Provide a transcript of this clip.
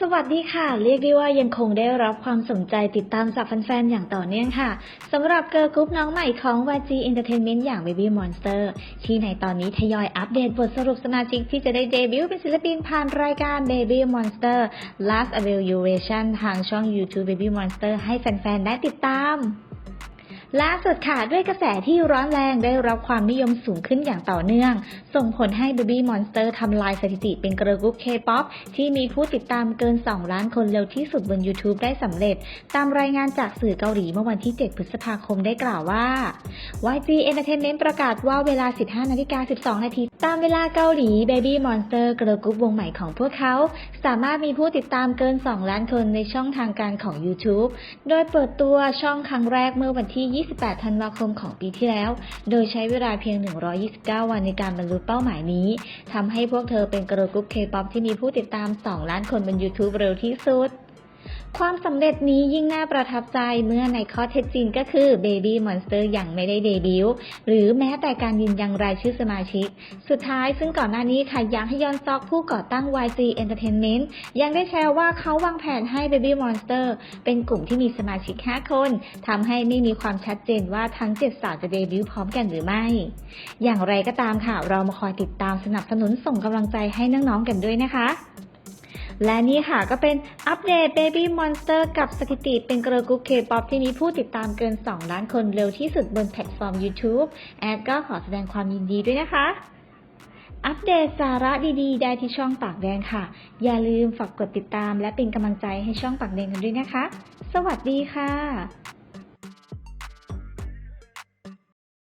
สวัสดีค่ะ เรียกได้ว่ายังคงได้รับความสนใจติดตามจากแฟนๆ อย่างต่อเนื่องค่ะสำหรับเกิร์ลกรุ๊ปน้องใหม่ของ YG Entertainment อย่าง Baby Monster ที่ในตอนนี้ทยอยอัปเดตบทสรุปสมาชิกที่จะได้เดบิวต์เป็นศิลปินผ่านรายการ Baby Monster Last Evaluation ทางช่อง YouTube Baby Monster ให้แฟนๆ ได้ติดตาม ล่าสุดค่ะ ด้วยกระแสที่ร้อนแรงได้รับความนิยมสูงขึ้นอย่างต่อเนื่อง ส่งผลให้ Baby Monster ทำลายสถิติเป็นเกร์ลกรุ๊ป K-POP ที่มีผู้ติดตามเกิน 2 ล้านคนเร็วที่สุดบน YouTube ได้สำเร็จ ตามรายงานจากสื่อเกาหลีเมื่อวันที่ 7 พฤษภาคมได้กล่าวว่า YG Entertainment ประกาศว่าเวลา 15นาฬิกา12 นาที ตามเวลาเกาหลี Baby Monster กร์กรุ๊ปวงใหม่ของพวกเขา สามารถมีผู้ติดตามเกิน 2 ล้านคนในช่องทางการของ YouTube โดยเปิดตัวช่องครั้งแรกเมื่อวันที่ 28 ธันวาคมของปีที่แล้ว โดยใช้เวลาเพียง 129 วันในการบรรลุเป้าหมายนี้ทำให้พวกเธอเป็นกร์ลกรุ๊ป K-POP ที่มีผู้ติดตาม 2 ล้านคนบน YouTube เร็วที่สุด ความสำเร็จนี้ยิ่งน่าประทับใจเมื่อในข้อเท็จจริงก็คือ Baby Monster ยังไม่ได้เดบิวต์หรือแม้แต่การยืนยันรายชื่อสมาชิก สุดท้ายซึ่งก่อนหน้านี้ค่ะยังฮยอนซอกผู้ก่อตั้ง YG Entertainment ยังได้แชร์ว่าเขาวางแผนให้ Baby Monster เป็นกลุ่มที่มีสมาชิก 5 คนทำให้ไม่มีความชัดเจนว่าทั้ง 7 สาวจะเดบิวต์พร้อมกันหรือไม่ อย่างไรก็ตามค่ะเรามาคอยติดตามสนับสนุนส่งกำลังใจให้น้องๆกันด้วยนะคะ และนี่ค่ะก็เป็นอัปเดต Baby Monster กับสถิติเป็นเกร์ลกรุ๊ปเคป๊อปที่มีผู้ติดตามเกิน 2 ล้านคนเร็วที่สุดบนแพลตฟอร์ม YouTube แอดก็ขอแสดงความยินดีด้วยนะคะอัปเดตสาระดีๆ ได้ที่ช่องปากแดงค่ะ อย่าลืมฝากกดติดตามและเป็นกำลังใจให้ช่องปากแดงกันด้วยนะคะ สวัสดีค่ะ